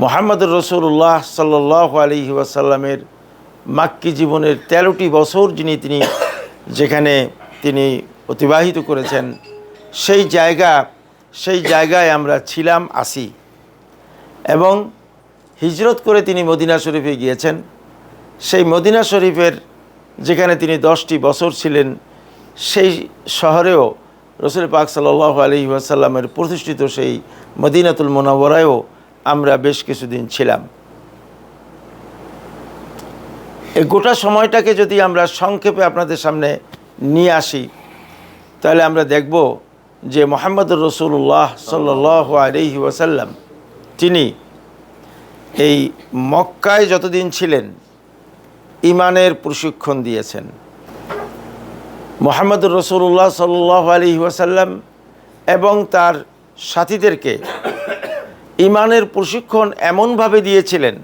মোহাম্মদুর রসুল্লাহ সাল্লাহ আলহি ওয়াসাল্লামের মাক্কি জীবনের তেরোটি বছর যিনি তিনি যেখানে তিনি অতিবাহিত করেছেন, সেই জায়গা, সেই জায়গায় আমরা ছিলাম, আসি। এবং হিজরত করে তিনি মদিনা শরীফে গিয়েছেন। সেই মদিনা শরীফের যেখানে তিনি দশটি বছর ছিলেন, সেই শহরেও রসুল পাক সাল্লাহ আলী ওয়াসাল্লামের প্রতিষ্ঠিত সেই মদিনাতুল মোনাবরায়ও আমরা বেশ কিছুদিন ছিলাম। এই গোটা সময়টাকে যদি আমরা সংক্ষেপে আপনাদের সামনে নিয়ে আসি, তাহলে আমরা দেখব যে মোহাম্মদুর রসুল্লাহ সাল্লাহ আলহি ওয়াসাল্লাম, তিনি এই মক্কায় যতদিন ছিলেন ইমানের প্রশিক্ষণ দিয়েছেন। মোহাম্মদুর রসুল্লাহ সাল্লাহ আলী ওয়াসাল্লাম এবং তার সাথীদেরকে ইমানের প্রশিক্ষণ এমনভাবে দিয়েছিলেন,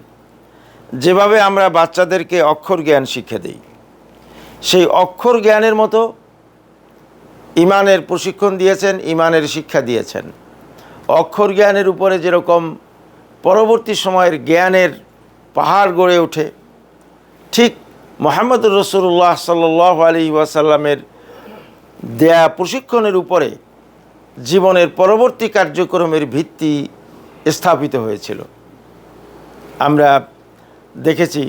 যেভাবে আমরা বাচ্চাদেরকে অক্ষর জ্ঞান শিক্ষা দিই। সেই অক্ষর জ্ঞানের মতো ইমানের প্রশিক্ষণ দিয়েছেন, ইমানের শিক্ষা দিয়েছেন। অক্ষর জ্ঞানের উপরে যেরকম পরবর্তী সময়ের জ্ঞানের পাহাড় গড়ে ওঠে, ঠিক মোহাম্মদুর রসুল্লাহ সাল্লাহ আলী ওয়াসাল্লামের দেয়া প্রশিক্ষণের উপরে জীবনের পরবর্তী কার্যক্রমের ভিত্তি স্থাপিত হয়েছিল। আমরা দেখেছি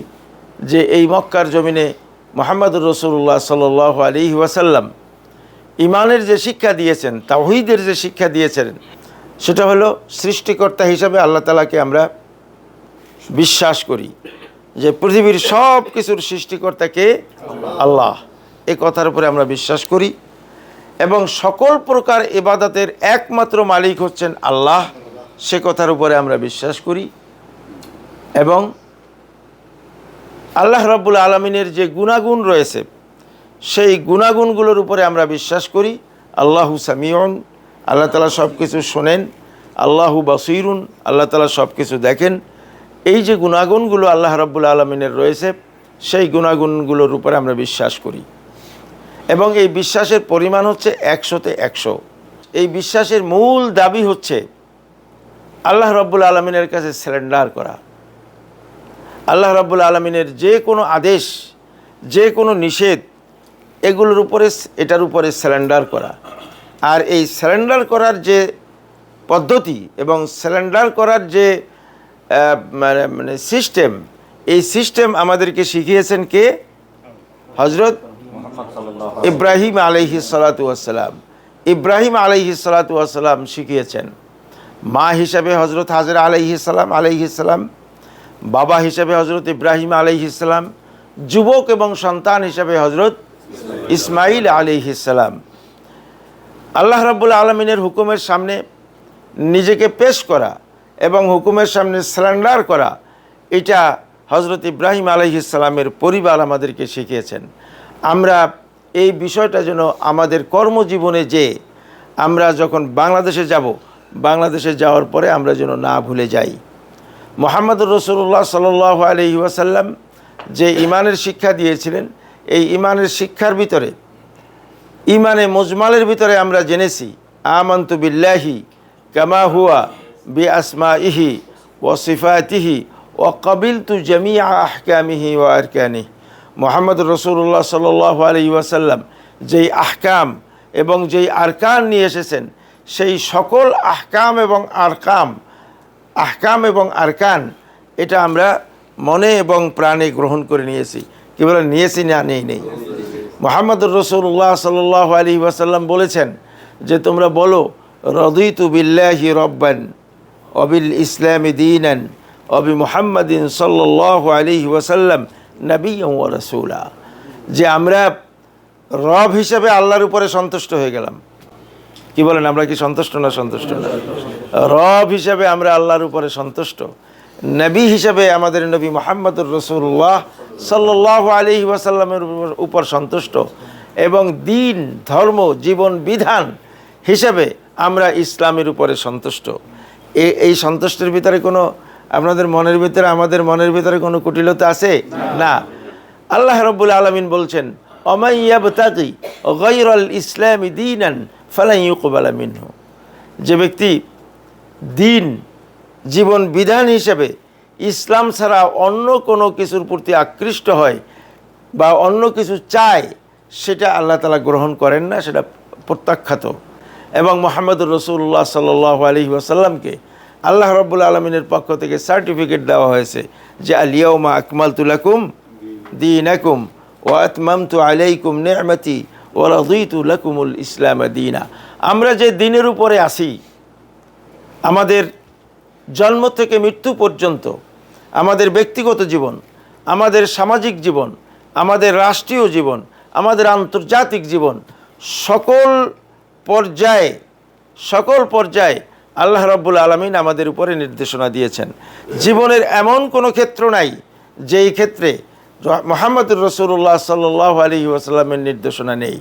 যে এই মক্কার জমিনে মোহাম্মদ রসুল্লাহ সাল্লাহ আলী ওয়াসাল্লাম ইমানের যে শিক্ষা দিয়েছেন তাহিদের যে শিক্ষা দিয়েছেন, সেটা হলো সৃষ্টিকর্তা হিসাবে আল্লাহ তালাকে আমরা বিশ্বাস করি যে পৃথিবীর সব কিছুর সৃষ্টিকর্তাকে আল্লাহ। এ কথার উপরে আমরা বিশ্বাস করি এবং সকল প্রকার এবাদতের একমাত্র মালিক হচ্ছেন আল্লাহ। সে কথার উপরে আমরা বিশ্বাস করি এবং আল্লাহ রব্বুল আলমিনের যে গুণাগুণ রয়েছে, সেই গুণাগুণগুলোর উপরে আমরা বিশ্বাস করি। আল্লাহু সামিউন, আল্লাহ তালা সব কিছু শোনেন, আল্লাহু বাসিরুন, আল্লাহ তালা সব কিছু দেখেন। এই যে গুণাগুণগুলো আল্লাহ রব্বুল আলমিনের রয়েছে, সেই গুণাগুণগুলোর উপরে আমরা বিশ্বাস করি। এবং এই বিশ্বাসের পরিমাণ হচ্ছে একশোতে একশো। এই বিশ্বাসের মূল দাবি হচ্ছে আল্লাহ রব্বুল আলমিনের কাছে স্যারেন্ডার করা। আল্লাহ রব্বুল আলমিনের যে কোনো আদেশ যে কোনো নিষেধ, এগুলোর উপরে এটার উপরে স্যারেন্ডার করা। আর এই স্যারেন্ডার করার যে পদ্ধতি এবং স্যারেন্ডার করার যে মানে মানে সিস্টেম, এই সিস্টেম আমাদেরকে শিখিয়েছেন কে? হজরত ইব্রাহিম আলহি ইব্রাহিম আলহি শিখিয়েছেন। মা হিসাবে হজরত হাজরা আলহি সালাম আলহি সালাম, বাবা হিসাবে হজরত ইব্রাহিম আলহি সালাম, যুবক এবং সন্তান হিসাবে হজরত ইসমাইল আলহি সালাম। আল্লাহ রাব্বুল আলমিনের হুকুমের সামনে নিজেকে পেশ করা এবং হুকুমের সামনে স্যালেন্ডার করা, এটা হজরত ইব্রাহিম আলহিসাল্লামের পরিবার আমাদেরকে শিখিয়েছেন। আমরা এই বিষয়টা যেন আমাদের কর্মজীবনে যে আমরা যখন বাংলাদেশে যাব বাংলাদেশে যাওয়ার পরে আমরা যেন না ভুলে যাই। মোহাম্মদুর রসুল্লাহ সাল আলহি ওয়াসাল্লাম যে ইমানের শিক্ষা দিয়েছিলেন, এই ইমানের শিক্ষার ভিতরে ইমানে মজমালের ভিতরে আমরা জেনেছি, আমন্তু বিল্লাহি কামা হুয়া বি আসমা ইহি ও সিফাতিহি ও কবিল তু জমিয়া আহকামিহি ও আরকানি মোহাম্মদ রসুল্লাহ সাল আলী ওয়াসাল্লাম যেই আহকাম এবং যেই আরকান নিয়ে এসেছেন সেই সকল আহকাম এবং আরকাম, আহকাম এবং আরকান, এটা আমরা মনে এবং প্রাণে গ্রহণ করে নিয়েছি। কি বলে, নিয়েছি না, নেই নেই। মোহাম্মদুর রসুল্লাহ সাল আলী ওয়াসাল্লাম বলেছেন যে, তোমরা বলো, রদিতু বিল্লাহি রব্বান, অবিল ইসলামী দিনান, অবি মুহাম্মদিন সাল্লাহ আলী ওয়াসাল্লাম নবী রসুলা। যে আমরা রব হিসাবে আল্লাহর উপরে সন্তুষ্ট হয়ে গেলাম। কি বলেন, আমরা কি সন্তুষ্ট না সন্তুষ্ট? না রব হিসাবে আমরা আল্লাহর উপরে সন্তুষ্ট। নবী হিসাবে আমাদের নবী মোহাম্মদুর রসুল্লাহ সাল্লাহ আলী ওয়াসাল্লামের উপর সন্তুষ্ট এবং দিন, ধর্ম, জীবন, বিধান হিসাবে আমরা ইসলামের উপরে সন্তুষ্ট। এ- এই সন্তুষ্টের ভিতরে কোনো আপনাদের মনের ভিতরে, আমাদের মনের ভিতরে কোনো কুটিলতা আছে? না। আল্লাহ রব্বুল আলমিন বলছেন অমাইয়াবতাকি গৈরল ইসলামী দিনান ফালাই ইউকবালা মিনহু। যে ব্যক্তি দিন, জীবন বিধান হিসেবে ইসলাম ছাড়া অন্য কোনো কিছুর প্রতি আকৃষ্ট হয় বা অন্য কিছু চায়, সেটা আল্লাহ তালা গ্রহণ করেন না, সেটা প্রত্যাখ্যাত। এবং মোহাম্মদুর রসুল্লাহ সাল্লাহ আলহি ওয়াসাল্লামকে আল্লাহ রব্বুল আলমিনের পক্ষ থেকে সার্টিফিকেট দেওয়া হয়েছে যে আলিয়াউমা আকমাল তুলাকুম দিন ও আতমামতু আলাইকুম নেমতি ও রদিতু লাকুমুল ইসলাম দিনা। আমরা যে দিনের উপরে আসি আমাদের জন্ম থেকে মৃত্যু পর্যন্ত, আমাদের ব্যক্তিগত জীবন, আমাদের সামাজিক জীবন, আমাদের রাষ্ট্রীয় জীবন, আমাদের আন্তর্জাতিক জীবন, সকল পর্যায়ে সকল পর্যায়ে আল্লাহ রাব্বুল আলমিন আমাদের উপরে নির্দেশনা দিয়েছেন। জীবনের এমন কোনো ক্ষেত্র নাই, যেই ক্ষেত্রে মোহাম্মদুর রসুল্লাহ সাল্লাহ আলী ওয়াসাল্লামের নির্দেশনা নেই।